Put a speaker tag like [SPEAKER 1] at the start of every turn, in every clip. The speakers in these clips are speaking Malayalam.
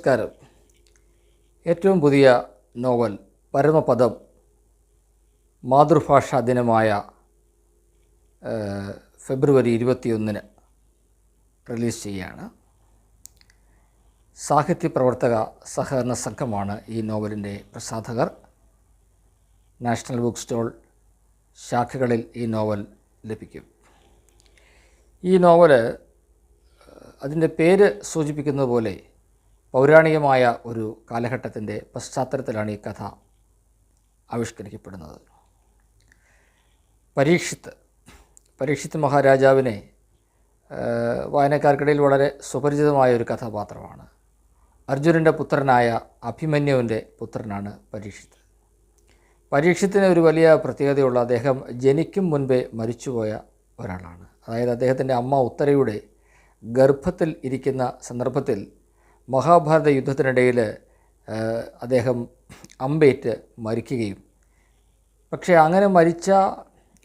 [SPEAKER 1] നമസ്കാരം. ഏറ്റവും പുതിയ നോവൽ പരമപദം മാതൃഭാഷാ ദിനമായ ഫെബ്രുവരി ഇരുപത്തിയൊന്നിന് റിലീസ് ചെയ്യുകയാണ്. സാഹിത്യ പ്രവർത്തക സഹകരണ സംഘമാണ് ഈ നോവലിന്റെ പ്രസാധകർ. നാഷണൽ ബുക്ക് സ്റ്റോൾ ശാഖകളിൽ ഈ നോവൽ ലഭിക്കും. ഈ നോവൽ അതിന്റെ പേര് സൂചിപ്പിക്കുന്നത് പോലെ പൗരാണികമായ ഒരു കാലഘട്ടത്തിന്റെ പശ്ചാത്തലത്തിലാണ് ഈ കഥ ആവിഷ്കരിക്കപ്പെടുന്നത്. പരീക്ഷിത്ത് പരീക്ഷിത്ത് മഹാരാജാവിനെ വായനക്കാർക്കിടയിൽ വളരെ സുപരിചിതമായ ഒരു കഥാപാത്രമാണ്. അർജുനന്റെ പുത്രനായ അഭിമന്യുവിന്റെ പുത്രനാണ് പരീക്ഷിത്ത്. പരീക്ഷത്തിന് ഒരു വലിയ പ്രത്യേകതയുള്ള അദ്ദേഹം ജനിക്കും മുൻപേ മരിച്ചുപോയ ഒരാളാണ്. അതായത് അദ്ദേഹത്തിന്റെ അമ്മ ഉത്തരയുടെ ഗർഭത്തിൽ ഇരിക്കുന്ന സന്ദർഭത്തിൽ മഹാഭാരത യുദ്ധത്തിനിടയിൽ അദ്ദേഹം അമ്പേറ്റ് മരിക്കുകയും. പക്ഷേ അങ്ങനെ മരിച്ച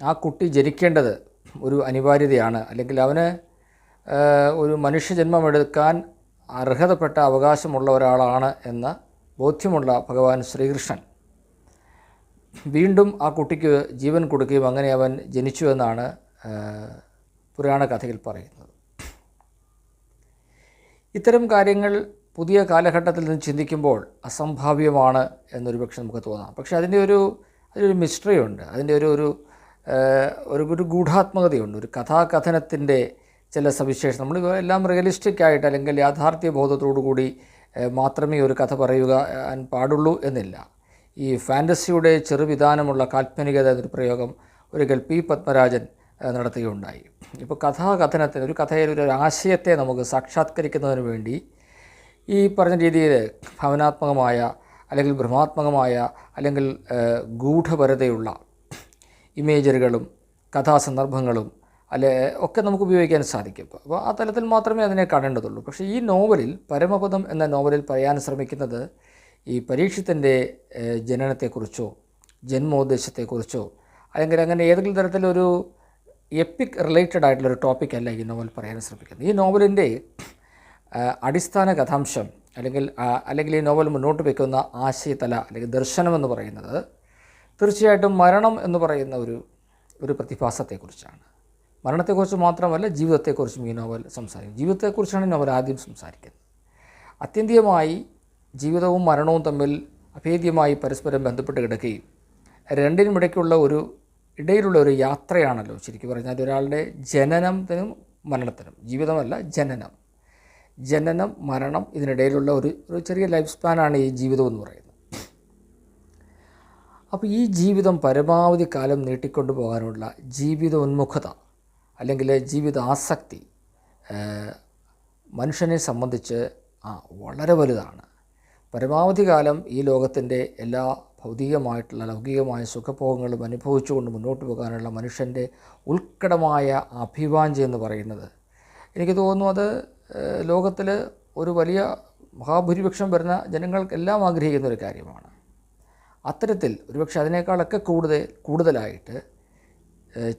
[SPEAKER 1] ആ കുട്ടി ജനിക്കേണ്ടത് ഒരു അനിവാര്യതയാണ്. അല്ലെങ്കിൽ അവന് ഒരു മനുഷ്യജന്മമെടുക്കാൻ അർഹതപ്പെട്ട അവകാശമുള്ള ഒരാളാണ് എന്ന ബോധ്യമുള്ള ഭഗവാൻ ശ്രീകൃഷ്ണൻ. വീണ്ടും ആ കുട്ടിക്ക് ജീവൻ കൊടുക്കുകയും അങ്ങനെ അവൻ ജനിച്ചു എന്നാണ് പുരാണ കഥയിൽ പറയുന്നത്. ഇത്തരം കാര്യങ്ങൾ പുതിയ കാലഘട്ടത്തിൽ നിന്ന് ചിന്തിക്കുമ്പോൾ അസംഭാവ്യമാണ് എന്നൊരു പക്ഷെ നമുക്ക് തോന്നാം. പക്ഷേ അതിന്റെ ഒരു അതിലൊരു മിസ്റ്ററി ഉണ്ട്. അതിന്റെ ഒരു ഒരു ഒരു ഒരു ഗൂഢാത്മകതയുണ്ട്. ഒരു കഥാകഥനത്തിന്റെ ചില സവിശേഷം നമ്മൾ എല്ലാം റിയലിസ്റ്റിക് ആയിട്ട് അല്ലെങ്കിൽ യാഥാർത്ഥ്യ ബോധത്തോടു കൂടി മാത്രമേ ഒരു കഥ പറയുക പാടുള്ളൂ എന്നില്ല. ഈ ഫാന്റസിയുടെ ചെറുവിധാനമുള്ള കാൽപ്പനികത എന്നൊരു പ്രയോഗം ഒരിക്കൽ പി പത്മരാജൻ നടത്തുകയുണ്ടായി. ഇപ്പോൾ കഥാകഥനത്തിന് ഒരു കഥയിൽ ഒരു ആശയത്തെ നമുക്ക് സാക്ഷാത്കരിക്കുന്നതിന് വേണ്ടി ഈ പറഞ്ഞ രീതിയിൽ ഭവനാത്മകമായ അല്ലെങ്കിൽ ഭ്രമാത്മകമായ അല്ലെങ്കിൽ ഗൂഢപരതയുള്ള ഇമേജറുകളും കഥാസന്ദർഭങ്ങളും അല്ലെ ഒക്കെ നമുക്ക് ഉപയോഗിക്കാൻ സാധിക്കും. അപ്പോൾ ആ തലത്തിൽ മാത്രമേ അതിനെ കാണേണ്ടതുള്ളൂ. പക്ഷേ ഈ നോവലിൽ പരമപദം എന്ന നോവലിൽ പറയാൻ ശ്രമിക്കുന്നത് ഈ പരീക്ഷത്തിന്റെ ജനനത്തെക്കുറിച്ചോ ജന്മോദ്ദേശത്തെക്കുറിച്ചോ അല്ലെങ്കിൽ അങ്ങനെ ഏതെങ്കിലും തരത്തിലൊരു എപ്പിക് റിലേറ്റഡ് ആയിട്ടുള്ളൊരു ടോപ്പിക്കല്ല ഈ നോവൽ പറയാൻ ശ്രമിക്കുന്നത്. ഈ നോവലിന്റെ അടിസ്ഥാന കഥാംശം അല്ലെങ്കിൽ അല്ലെങ്കിൽ ഈ നോവൽ മുന്നോട്ട് വയ്ക്കുന്ന ആശയതല അല്ലെങ്കിൽ ദർശനം എന്ന് പറയുന്നത് തീർച്ചയായിട്ടും മരണം എന്ന് പറയുന്ന ഒരു ഒരു പ്രതിഭാസത്തെക്കുറിച്ചാണ്. മരണത്തെക്കുറിച്ച് മാത്രമല്ല ജീവിതത്തെക്കുറിച്ചും ഈ നോവൽ സംസാരിക്കും. ജീവിതത്തെക്കുറിച്ചാണ് ഈ നോവൽ ആദ്യം സംസാരിക്കുന്നത്. അത്യന്തികമായി ജീവിതവും മരണവും തമ്മിൽ അഭേദ്യമായി പരസ്പരം ബന്ധപ്പെട്ട് കിടക്കുകയും രണ്ടിനുമിടയ്ക്കുള്ള ഒരു ഇടയിലുള്ള ഒരു യാത്രയാണല്ലോ ശരിക്കും പറഞ്ഞാൽ. ഒരാളുടെ ജനനത്തിനും മരണത്തിനും ജീവിതമല്ല ജനനം. ജനനം മരണം ഇതിനിടയിലുള്ള ഒരു ഒരു ചെറിയ ലൈഫ് സ്പാനാണ് ഈ ജീവിതം എന്ന് പറയുന്നത്. അപ്പോൾ ഈ ജീവിതം പരമാവധി കാലം നീട്ടിക്കൊണ്ടു പോകാനുള്ള ജീവിതോന്മുഖത അല്ലെങ്കിൽ ജീവിത ആസക്തി മനുഷ്യനെ സംബന്ധിച്ച് ആ വളരെ വലുതാണ്. പരമാവധി കാലം ഈ ലോകത്തിന്റെ എല്ലാ ഭൗതികമായിട്ടുള്ള ലൗകികമായ സുഖഭോഗങ്ങളും അനുഭവിച്ചുകൊണ്ട് മുന്നോട്ട് പോകാനുള്ള മനുഷ്യന്റെ ഉൾക്കടമായ അഭിവാഞ്ചി എന്ന് പറയുന്നത്. എനിക്ക് തോന്നുന്നു അത് ലോകത്തിൽ ഒരു വലിയ മഹാഭൂരിപക്ഷം വരുന്ന ജനങ്ങൾക്കെല്ലാം ആഗ്രഹിക്കുന്ന ഒരു കാര്യമാണ്. അത്തരത്തിൽ ഒരുപക്ഷെ അതിനേക്കാളൊക്കെ കൂടുതൽ കൂടുതലായിട്ട്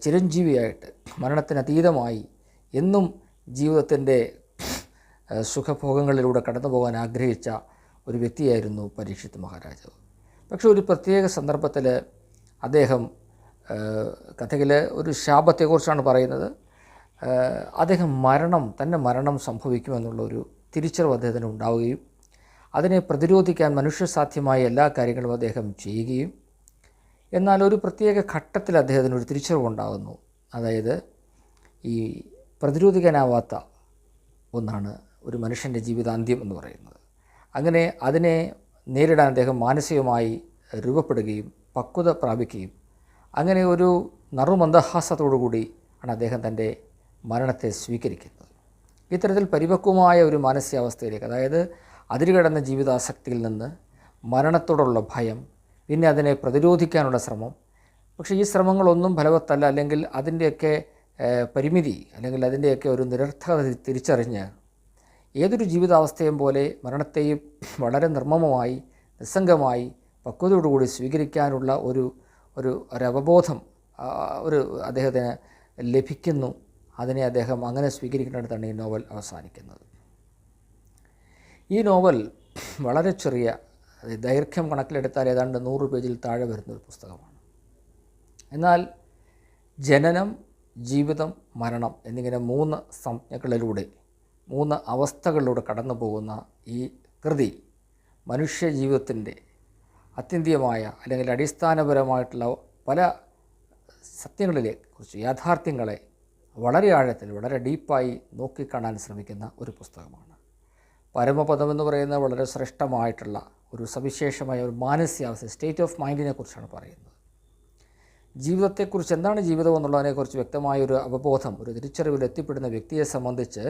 [SPEAKER 1] ചിരഞ്ജീവിയായിട്ട് മരണത്തിനതീതമായി എന്നും ജീവിതത്തിന്റെ സുഖഭോഗങ്ങളിലൂടെ കടന്നു പോകാൻ ആഗ്രഹിച്ച ഒരു വ്യക്തിയായിരുന്നു പരീക്ഷിത് മഹാരാജാവ്. പക്ഷേ ഒരു പ്രത്യേക സന്ദർഭത്തിൽ അദ്ദേഹം കഥയിൽ ഒരു ശാപത്തെക്കുറിച്ചാണ് പറയുന്നത്. അദ്ദേഹം മരണം തന്റെ മരണം സംഭവിക്കുമെന്നുള്ളൊരു തിരിച്ചറിവ് അദ്ദേഹത്തിന് ഉണ്ടാവുകയും അതിനെ പ്രതിരോധിക്കാൻ മനുഷ്യസാധ്യമായ എല്ലാ കാര്യങ്ങളും അദ്ദേഹം ചെയ്യുകയും എന്നാൽ ഒരു പ്രത്യേക ഘട്ടത്തിൽ അദ്ദേഹത്തിന് ഒരു തിരിച്ചറിവുണ്ടാകുന്നു അതായത് ഈ പ്രതിരോധിക്കാനാവാത്ത ഒന്നാണ് ഒരു മനുഷ്യന്റെ ജീവിതാന്ത്യം എന്ന് പറയുന്നത്. അങ്ങനെ അതിനെ നേരിടാൻ അദ്ദേഹം മാനസികമായി രൂപപ്പെടുകയും പക്വത പ്രാപിക്കുകയും അങ്ങനെ ഒരു നറുമന്ദഹാസത്തോടുകൂടി ആണ് അദ്ദേഹം തന്റെ മരണത്തെ സ്വീകരിക്കുന്നത്. ഇത്തരത്തിൽ പരിപക്വമായ ഒരു മാനസികാവസ്ഥയിലേക്ക് അതായത് അതിരുകടന്ന ജീവിതാസക്തിയിൽ നിന്ന് മരണത്തോടുള്ള ഭയം പിന്നെ അതിനെ പ്രതിരോധിക്കാനുള്ള ശ്രമം പക്ഷേ ഈ ശ്രമങ്ങളൊന്നും ഫലവത്തല്ല അല്ലെങ്കിൽ അതിന്റെയൊക്കെ പരിമിതി അല്ലെങ്കിൽ അതിന്റെയൊക്കെ ഒരു നിരർത്ഥകത തിരിച്ചറിഞ്ഞ് ഏതൊരു ജീവിതാവസ്ഥയും പോലെ മരണത്തെയും വളരെ നിർമ്മമമായി നിസ്സംഗമായി പക്വതയോടുകൂടി സ്വീകരിക്കാനുള്ള ഒരു ഒരു ഒരവബോധം ഒരു അദ്ദേഹത്തിന് ലഭിക്കുന്നു. അതിനെ അദ്ദേഹം അങ്ങനെ സ്വീകരിക്കുന്നിടത്താണ് ഈ നോവൽ അവസാനിക്കുന്നത്. ഈ നോവൽ വളരെ ചെറിയ ദൈർഘ്യം കണക്കിലെടുത്താൽ ഏതാണ്ട് നൂറ് പേജിൽ താഴെ വരുന്ന ഒരു പുസ്തകമാണ്. എന്നാൽ ജനനം ജീവിതം മരണം എന്നിങ്ങനെ മൂന്ന് സംജ്ഞകളിലൂടെ മൂന്ന് അവസ്ഥകളിലൂടെ കടന്നു പോകുന്ന ഈ കൃതി മനുഷ്യ ജീവിതത്തിന്റെ അത്യന്തികമായ അല്ലെങ്കിൽ അടിസ്ഥാനപരമായിട്ടുള്ള പല സത്യങ്ങളിലെ കുറിച്ച് യാഥാർത്ഥ്യങ്ങളെ വളരെ ആഴത്തിൽ വളരെ ഡീപ്പായി നോക്കിക്കാണാൻ ശ്രമിക്കുന്ന ഒരു പുസ്തകമാണ്. പരമപദം എന്ന് പറയുന്നത് വളരെ ശ്രേഷ്ഠമായിട്ടുള്ള ഒരു സവിശേഷമായ ഒരു മാനസികാവസ്ഥ സ്റ്റേറ്റ് ഓഫ് മൈൻഡിനെ കുറിച്ചാണ് പറയുന്നത്. ജീവിതത്തെക്കുറിച്ച് എന്താണ് ജീവിതം എന്നുള്ളതിനെക്കുറിച്ച് വ്യക്തമായ ഒരു അവബോധം ഒരു തിരിച്ചറിവിൽ എത്തിപ്പെടുന്ന വ്യക്തിയെ സംബന്ധിച്ച്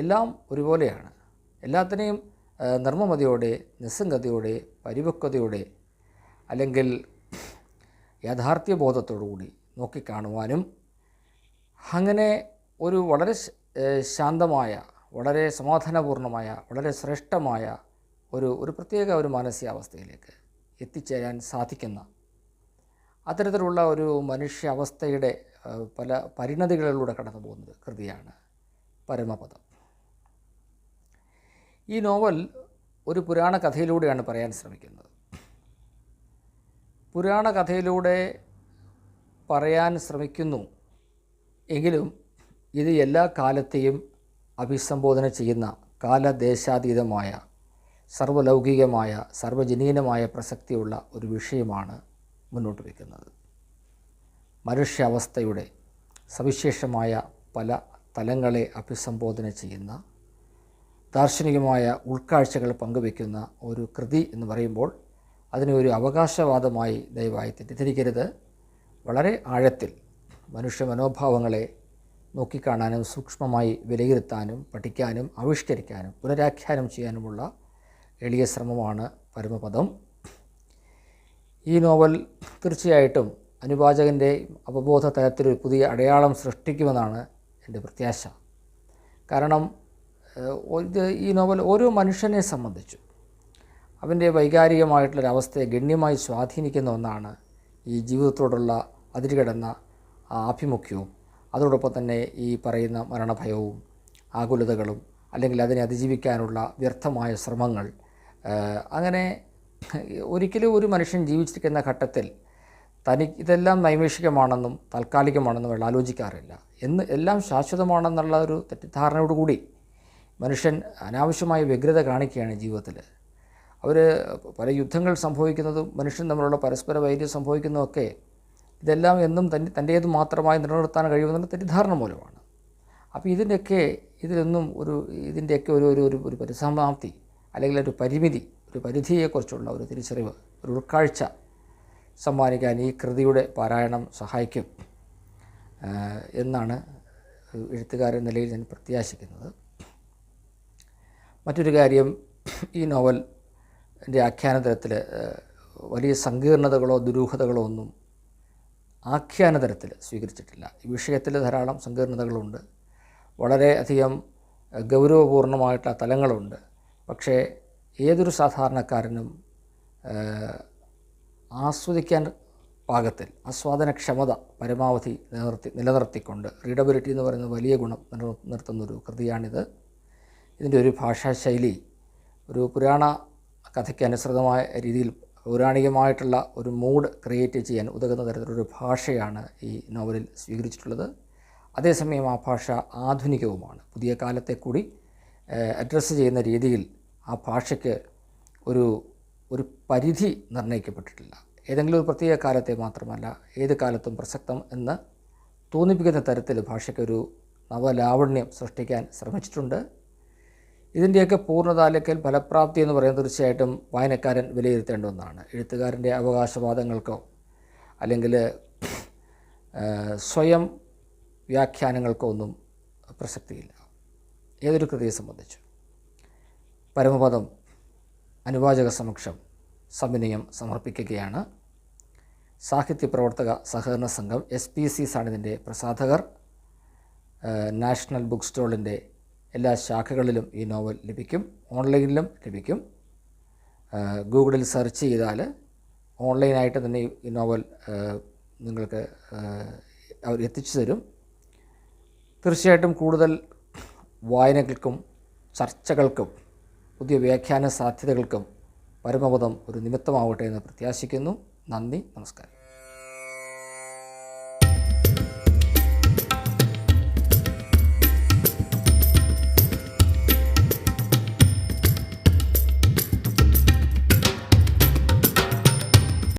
[SPEAKER 1] എല്ലാം ഒരുപോലെയാണ്. എല്ലാത്തിനെയും നിർമ്മമതയോടെ നിസ്സംഗതയോടെ പരിപക്വതയോടെ അല്ലെങ്കിൽ യാഥാർത്ഥ്യബോധത്തോടുകൂടി നോക്കിക്കാണുവാനും അങ്ങനെ ഒരു വളരെ ശാന്തമായ വളരെ സമാധാനപൂർണമായ വളരെ ശ്രേഷ്ഠമായ ഒരു ഒരു പ്രത്യേക ഒരു മാനസികാവസ്ഥയിലേക്ക് എത്തിച്ചേരാൻ സാധിക്കുന്ന അത്തരത്തിലുള്ള ഒരു മനുഷ്യാവസ്ഥയുടെ പല പരിണതികളിലൂടെ കടന്നു പോകുന്നത് കൃതിയാണ് പരമപദം. ഈ നോവൽ ഒരു പുരാണ കഥയിലൂടെയാണ് പറയാൻ ശ്രമിക്കുന്നത്. പുരാണ കഥയിലൂടെ പറയാൻ ശ്രമിക്കുന്നു. എങ്കിലും ഇത് എല്ലാ കാലത്തെയും അഭിസംബോധന ചെയ്യുന്ന കാലദേശാതീതമായ സർവലൗകികമായ സർവജനീനമായ പ്രസക്തിയുള്ള ഒരു വിഷയമാണ് മുന്നോട്ട് വയ്ക്കുന്നത് മനുഷ്യാവസ്ഥയുടെ സവിശേഷമായ പല തലങ്ങളെ അഭിസംബോധന ചെയ്യുന്ന ദാർശനികമായ ഉൾക്കാഴ്ചകൾ പങ്കുവയ്ക്കുന്ന ഒരു കൃതി എന്ന് പറയുമ്പോൾ അതിനെ ഒരു അവകാശവാദമായി ദയവായി തെറ്റിദ്ധരിക്കരുത്. വളരെ ആഴത്തിൽ മനുഷ്യ മനോഭാവങ്ങളെ നോക്കിക്കാണാനും സൂക്ഷ്മമായി വിലയിരുത്താനും പഠിക്കാനും ആവിഷ്കരിക്കാനും പുനരാഖ്യാനം ചെയ്യാനുമുള്ള എളിയ ശ്രമമാണ് പരമപദം. ഈ നോവൽ തീർച്ചയായിട്ടും അനുവാചകന്റെ അവബോധ തലത്തിലൊരു പുതിയ അടയാളം സൃഷ്ടിക്കുമെന്നാണ് എന്റെ പ്രത്യാശ. കാരണം ഇത് ഈ നോവൽ ഓരോ മനുഷ്യനെ സംബന്ധിച്ചു. അവന്റെ വൈകാരികമായിട്ടുള്ളൊരവസ്ഥയെ ഗണ്യമായി സ്വാധീനിക്കുന്ന ഒന്നാണ് ഈ ജീവിതത്തോടുള്ള അതിരുകടന്ന ആഭിമുഖ്യവും അതോടൊപ്പം തന്നെ ഈ പറയുന്ന മരണഭയവും ആകുലതകളും അല്ലെങ്കിൽ അതിനെ അതിജീവിക്കാനുള്ള വ്യർത്ഥമായ ശ്രമങ്ങൾ. അങ്ങനെ ഒരിക്കലും ഒരു മനുഷ്യൻ ജീവിച്ചിരിക്കുന്ന ഘട്ടത്തിൽ തനി ഇതെല്ലാം നൈമിഷികമാണെന്നും താൽക്കാലികമാണെന്നും അയാൾ ആലോചിക്കാറില്ല. എന്ന് എല്ലാം ശാശ്വതമാണെന്നുള്ള ഒരു തെറ്റിദ്ധാരണയോടുകൂടി മനുഷ്യൻ അനാവശ്യമായ വ്യഗ്രത കാണിക്കുകയാണ് ജീവിതത്തിൽ. അവർ പല യുദ്ധങ്ങൾ സംഭവിക്കുന്നതും മനുഷ്യൻ തമ്മിലുള്ള പരസ്പര വൈര്യം സംഭവിക്കുന്നതൊക്കെ ഇതെല്ലാം എന്നും തന്റെ തന്റേത് മാത്രമായി നിലനിർത്താൻ കഴിയുമെന്നുള്ള തെറ്റിദ്ധാരണ മൂലമാണ്. അപ്പോൾ ഇതിന്റെയൊക്കെ ഇതിലൊന്നും ഒരു ഇതിന്റെയൊക്കെ ഒരു ഒരു ഒരു പരിസമാപ്തി അല്ലെങ്കിൽ ഒരു പരിമിതി ഒരു പരിധിയെക്കുറിച്ചുള്ള ഒരു തിരിച്ചറിവ് ഒരു ഉൾക്കാഴ്ച സമ്മാനിക്കാൻ ഈ കൃതിയുടെ പാരായണം സഹായിക്കും എന്നാണ് എഴുത്തുകാരൻ നിലയിൽ ഞാൻ പ്രത്യാശിക്കുന്നത്. മറ്റൊരു കാര്യം ഈ നോവൽ എന്റെ ആഖ്യാനതരത്തിൽ വലിയ സങ്കീർണതകളോ ദുരൂഹതകളോ ഒന്നും ആഖ്യാനതരത്തിൽ സ്വീകരിച്ചിട്ടില്ല. ഈ വിഷയത്തിൽ ധാരാളം സങ്കീർണതകളുണ്ട്. വളരെയധികം ഗൗരവപൂർണമായിട്ടുള്ള തലങ്ങളുണ്ട്. പക്ഷേ ഏതൊരു സാധാരണക്കാരനും ആസ്വദിക്കാൻ പാകത്തിൽ ആസ്വാദനക്ഷമത പരമാവധി നിലനിർത്തി നിലനിർത്തിക്കൊണ്ട് റീഡബിലിറ്റി എന്ന് പറയുന്ന വലിയ ഗുണം നിലനിർത്തുന്ന ഒരു കൃതിയാണിത്. ഇതിന്റെ ഒരു ഭാഷാശൈലി ഒരു പുരാണ കഥയ്ക്ക് അനുസൃതമായ രീതിയിൽ പൗരാണികമായിട്ടുള്ള ഒരു മൂഡ് ക്രിയേറ്റ് ചെയ്യാൻ ഉതകുന്ന തരത്തിലൊരു ഭാഷയാണ് ഈ നോവലിൽ സ്വീകരിച്ചിട്ടുള്ളത്. അതേസമയം ആ ഭാഷ ആധുനികവുമാണ്. പുതിയ കാലത്തെ കൂടി അഡ്രസ്സ് ചെയ്യുന്ന രീതിയിൽ ആ ഭാഷയ്ക്ക് ഒരു ഒരു പരിധി നിർണയിക്കപ്പെട്ടിട്ടില്ല. ഏതെങ്കിലും ഒരു പ്രത്യേക കാലത്തെ മാത്രമല്ല ഏത് കാലത്തും പ്രസക്തം എന്ന് തോന്നിപ്പിക്കുന്ന തരത്തിൽ ഭാഷയ്ക്കൊരു നവലാവണ്യം സൃഷ്ടിക്കാൻ ശ്രമിച്ചിട്ടുണ്ട്. ഇതിന്റെയൊക്കെ പൂർണത അല്ലെങ്കിൽ ഫലപ്രാപ്തി എന്ന് പറയുന്നത് തീർച്ചയായിട്ടും വായനക്കാരൻ വിലയിരുത്തേണ്ട ഒന്നാണ്. എഴുത്തുകാരന്റെ അവകാശവാദങ്ങൾക്കോ അല്ലെങ്കിൽ സ്വയം വ്യാഖ്യാനങ്ങൾക്കോ ഒന്നും പ്രസക്തിയില്ല. ഏതൊരു കൃതിയെ സംബന്ധിച്ചു. പരമപദം അനുവാചക സമക്ഷം സമന്വയം സമർപ്പിക്കുകയാണ്. സാഹിത്യ പ്രവർത്തക സഹകരണ സംഘം എസ് പി സി ആണ് ഇതിന്റെ പ്രസാധകർ നാഷണൽ ബുക്ക് സ്റ്റോളിന്റെ എല്ലാ ശാഖകളിലും ഈ നോവൽ ലഭിക്കും. ഓൺലൈനിലും ലഭിക്കും. ഗൂഗിളിൽ സെർച്ച് ചെയ്താൽ ഓൺലൈനായിട്ട് തന്നെ ഈ- നോവൽ നിങ്ങൾക്ക് അവർ എത്തിച്ചു തരും. തീർച്ചയായിട്ടും കൂടുതൽ വായനകൾക്കും ചർച്ചകൾക്കും പുതിയ വ്യാഖ്യാന സാധ്യതകൾക്കും പരമപദം ഒരു നിമിത്തമാവട്ടെ എന്ന് പ്രത്യാശിക്കുന്നു. നന്ദി നമസ്കാരം.